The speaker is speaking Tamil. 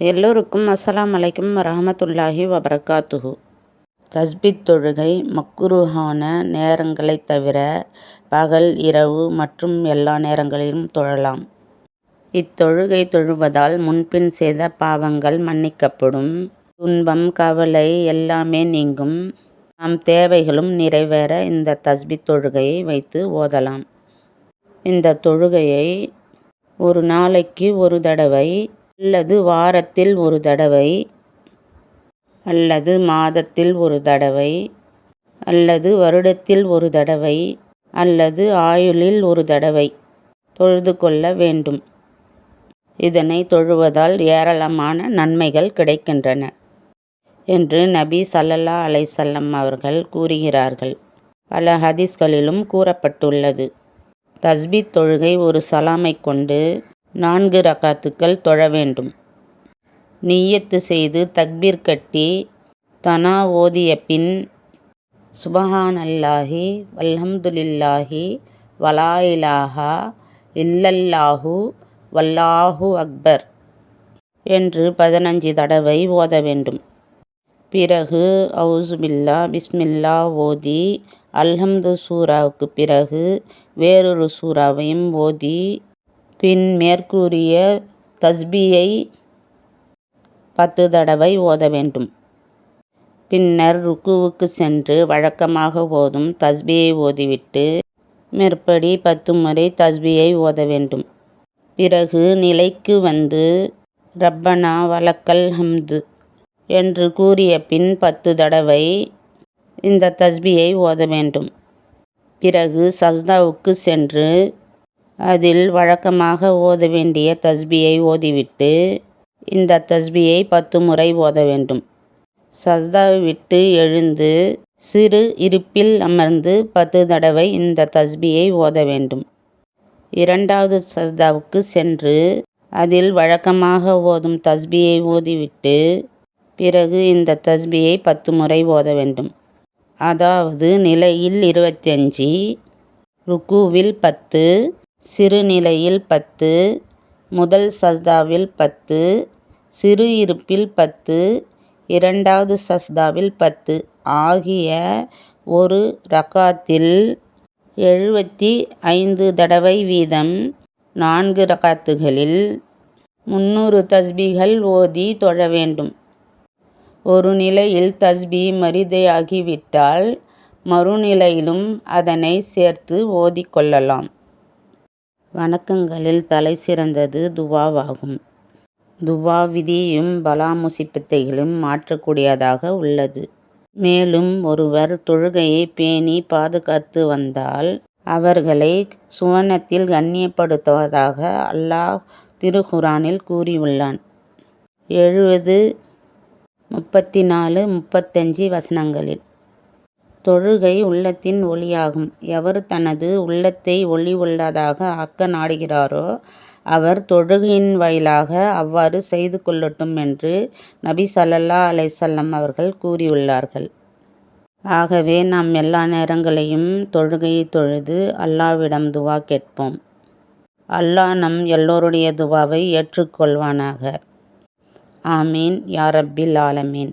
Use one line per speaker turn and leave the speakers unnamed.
எல்லோருக்கும் அஸ்லாம் அலைக்கும் வரஹமத்துல்லாஹி வபரகாத்துஹு தஸ்பித் தொழுகை மக்குருஹான நேரங்களைத் தவிர பகல் இரவு மற்றும் எல்லா நேரங்களிலும் தொழலாம். இத்தொழுகை தொழுவதால் முன்பின் செய்த பாவங்கள் மன்னிக்கப்படும். துன்பம் கவலை எல்லாமே நீங்கும். நம் தேவைகளும் நிறைவேற இந்த தஸ்பித் தொழுகையை வைத்து ஓதலாம். இந்த தொழுகையை ஒரு நாளைக்கு ஒரு தடவை அல்லது வாரத்தில் ஒரு தடவை அல்லது மாதத்தில் ஒரு தடவை அல்லது வருடத்தில் ஒரு தடவை அல்லது ஆயுளில் ஒரு தடவை தொழுது கொள்ள வேண்டும். இதனை தொழுவதால் ஏராளமான நன்மைகள் கிடைக்கின்றன என்று நபி சல்லல்லா அலைசல்லம் அவர்கள் கூறுகிறார்கள். பல ஹதீஸ்களிலும் கூறப்பட்டுள்ளது. தஸ்பீத் தொழுகை ஒரு சலாமை கொண்டு நான்கு ரகாத்துக்கள் தொழ வேண்டும். நீயத்து செய்து தக்பீர் கட்டி தனா ஓதிய பின் சுபஹான் அல்லாஹி வல்ஹம்துலில்லாஹி வலாயிலாஹா இல்லல்லாஹு வல்லாஹு அக்பர் என்று பதினஞ்சு தடவை ஓத வேண்டும். பிறகு அவுசுபில்லா பிஸ்மில்லா ஓதி அல்ஹம்து சூராவுக்கு பிறகு வேறொரு சூறாவையும் ஓதி பின் மேற்கூறிய தஸ்பியை பத்து தடவை ஓத வேண்டும். பின்னர் ருக்குவுக்கு சென்று வழக்கமாக ஓதும் தஸ்பியை ஓதிவிட்டு மேற்படி பத்து முறை தஸ்பியை ஓத வேண்டும். பிறகு நிலைக்கு வந்து ரப்பனா வலக்கல் ஹம்து என்று கூறிய பின் பத்து தடவை இந்த தஸ்பியை ஓத வேண்டும். பிறகு சஸ்தாவுக்கு சென்று அதில் வழக்கமாக ஓத வேண்டிய தஸ்பியை ஓதிவிட்டு இந்த தஸ்பியை பத்து முறை ஓத வேண்டும். சஸ்தாவை விட்டு எழுந்து சிறு இருப்பில் அமர்ந்து பத்து தடவை இந்த தஸ்பியை ஓத வேண்டும். இரண்டாவது சஸ்தாவுக்கு சென்று அதில் வழக்கமாக ஓதும் தஸ்பியை ஓதிவிட்டு பிறகு இந்த தஸ்பியை பத்து முறை ஓத வேண்டும். அதாவது நிலையில் இருபத்தஞ்சி ருக்குவில் பத்து சிறுநிலையில் பத்து முதல் சஸ்தாவில் பத்து சிறு இருப்பில் பத்து இரண்டாவது சஸ்தாவில் பத்து ஆகிய ஒரு ரகாத்தில் எழுபத்தி ஐந்து தடவை வீதம் நான்கு ரகாத்துகளில் முந்நூறு தஸ்பிகள் ஓதி தொழ வேண்டும். ஒரு நிலையில் தஸ்பி மரிதையாகிவிட்டால் மறுநிலையிலும் அதனை சேர்த்து ஓதிக்கொள்ளலாம் வணக்கங்களில் தலை சிறந்தது துவாவாகும். துவா விதியும் பலா முசிப்பத்தைகளும் மாற்றக்கூடியதாக உள்ளது. மேலும் ஒருவர் தொழுகையை பேணி பாதுகாத்து வந்தால் அவர்களை சுவனத்தில் கண்ணியப்படுத்துவதாக அல்லாஹ் திருகுரானில் கூறியுள்ளான். எழுபது முப்பத்தி நாலு முப்பத்தஞ்சு வசனங்களில் தொழுகை உள்ளத்தின் ஒளியாகும். எவர் தனது உள்ளத்தை ஒளி உள்ளதாக ஆக்க நாடுகிறாரோ அவர் தொழுகையின் வாயிலாக அவ்வாறு செய்து கொள்ளட்டும் என்று நபி சல்லல்லா அலைசல்லம் அவர்கள் கூறியுள்ளார்கள். ஆகவே நாம் எல்லா நேரங்களையும் தொழுகையை தொழுது அல்லாவிடம் துவா கேட்போம். அல்லாஹ் நம் எல்லோருடைய துவாவை ஏற்றுக்கொள்வானாக. ஆமீன். யாரப்பில் ஆலமீன்.